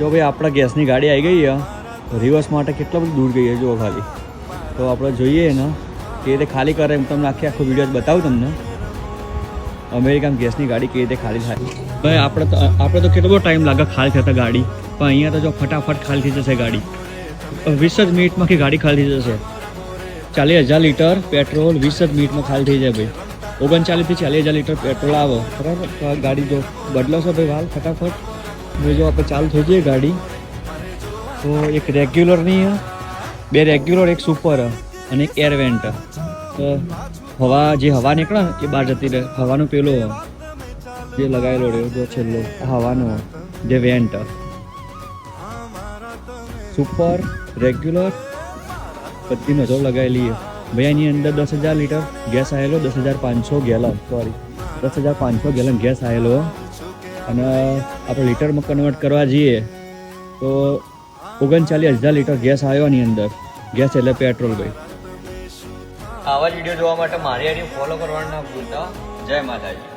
જો ભાઈ આપણા ગેસની ગાડી આવી ગઈ છે રિવર્સ માટે કેટલા બધું દૂર ગઈ છે, જુઓ ખાલી. તો આપણે જોઈએ ને કે રીતે ખાલી કરે એમ તમને આખી આખો વીડિયો બતાવું તમને. અમેરિકામાં ગેસની ગાડી કેવી રીતે ખાલી થાય. ભાઈ, આપણે તો આપણે તો કેટલો ટાઈમ લાગે ખાલી થતા ગાડી. પણ અહીંયા તો જો ફટાફટ ખાલી થઈ જશે ગાડી. વીસ જ મિનિટમાં કે ગાડી ખાલી થઈ જશે. ચાલીસ હજાર લીટર પેટ્રોલ વીસ જ મિનિટમાં ખાલી થઈ જાય ભાઈ. ઓગણચાલીસથી ચાલીસ હજાર લીટર પેટ્રોલ આવે. બરાબર? ગાડી જો બદલો છો ભાઈ, હાલ ફટાફટ. હવે જો આપણે ચાલુ થઈ જઈએ ગાડી, તો એક રેગ્યુલરની બે રેગ્યુલર એક સુપર અને એક એર વેન્ટ તો હવા, જે હવા નીકળે એ બહાર જતી રહે. હવાનો પેલો જે લગાવેલો રહ્યો, જો છેલ્લો, હવાનો, જે વેન્ટ. સુપર રેગ્યુલર બધી નજર લગાવેલી ભાઈ એની અંદર દસ હજાર લીટર ગેસ આવેલો, દસ હજાર પાંચસો ગેલન સોરી દસ હજાર પાંચસો ગેલન ગેસ આવેલો. અને આપણે લીટરમાં કન્વર્ટ કરવા જઈએ, તો ઓગણચાલીસ હજાર લીટર ગેસ આવ્યો એની અંદર. ગેસ એટલે પેટ્રોલ ભાઈ. આવા જ વીડિયો જોવા માટે મારી ફોલો કરવાનું ના ભૂલતા. જય માતાજી.